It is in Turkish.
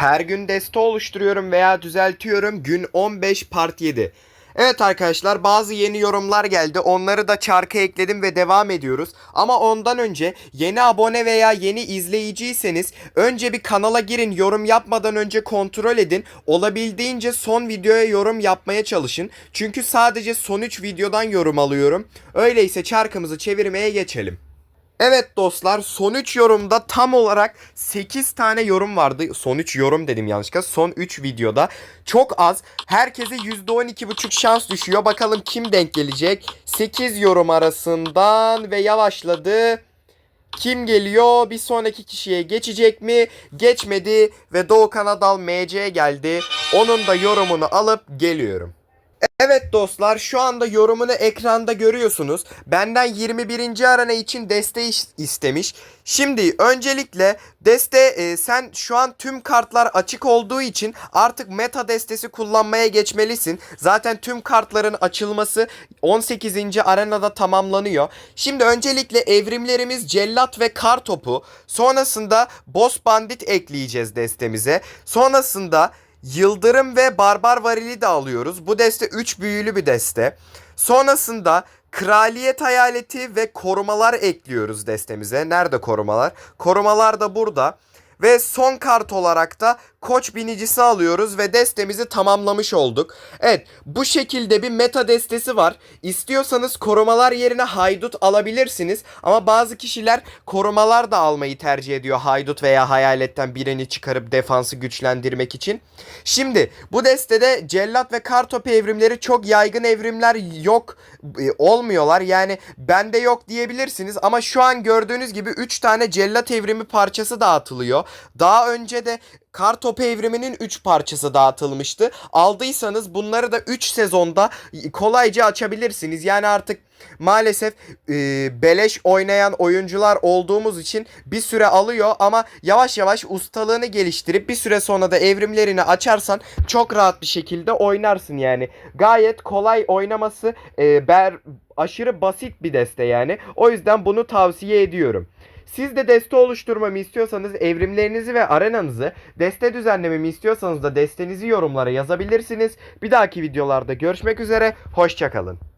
Her gün deste oluşturuyorum veya düzeltiyorum. Gün 15 part 7. Evet arkadaşlar bazı yeni yorumlar geldi. Onları da çarka ekledim ve devam ediyoruz. Ama ondan önce yeni abone veya yeni izleyiciyseniz önce bir kanala girin. Yorum yapmadan önce kontrol edin. Olabildiğince son videoya yorum yapmaya çalışın. Çünkü sadece son 3 videodan yorum alıyorum. Öyleyse çarkımızı çevirmeye geçelim. Evet dostlar son 3 yorumda tam olarak 8 tane yorum vardı. Son 3 yorum dedim yanlışlıkla. Son 3 videoda. Çok az. Herkese %12,5 şans düşüyor. Bakalım kim denk gelecek. 8 yorum arasından ve yavaşladı. Kim geliyor? Bir sonraki kişiye geçecek mi? Geçmedi ve Doğukan Adal MC geldi. Onun da yorumunu alıp geliyorum. Evet dostlar şu anda yorumunu ekranda görüyorsunuz. Benden 21. arana için deste is- istemiş. Şimdi öncelikle deste e, sen şu an tüm kartlar açık olduğu için artık meta destesi kullanmaya geçmelisin. Zaten tüm kartların açılması 18. arenada tamamlanıyor. Şimdi öncelikle evrimlerimiz cellat ve kar topu. Sonrasında boss bandit ekleyeceğiz destemize. Sonrasında Yıldırım ve Barbar Varili de alıyoruz. Bu deste 3 büyülü bir deste. Sonrasında Kraliyet Hayaleti ve korumalar ekliyoruz destemize. Nerede korumalar? Korumalar da burada. Ve son kart olarak da koç binicisi alıyoruz ve destemizi tamamlamış olduk. Evet bu şekilde bir meta destesi var. İstiyorsanız korumalar yerine haydut alabilirsiniz. Ama bazı kişiler korumalar da almayı tercih ediyor. Haydut veya hayaletten birini çıkarıp defansı güçlendirmek için. Şimdi bu destede cellat ve kartopu evrimleri çok yaygın evrimler yok. e, Olmuyorlar yani bende yok diyebilirsiniz. Ama şu an gördüğünüz gibi 3 tane cellat evrimi parçası dağıtılıyor. Daha önce de Kar topu evriminin 3 parçası dağıtılmıştı. Aldıysanız bunları da 3 sezonda kolayca açabilirsiniz. Yani artık maalesef e, beleş oynayan oyuncular olduğumuz için bir süre alıyor ama yavaş yavaş ustalığını geliştirip bir süre sonra da evrimlerini açarsan çok rahat bir şekilde oynarsın yani. Gayet kolay oynaması e, ber, aşırı basit bir deste yani. O yüzden bunu tavsiye ediyorum. Siz de deste oluşturmamı istiyorsanız evrimlerinizi ve arenanızı, deste düzenlememi istiyorsanız da destenizi yorumlara yazabilirsiniz. Bir dahaki videolarda görüşmek üzere, hoşçakalın.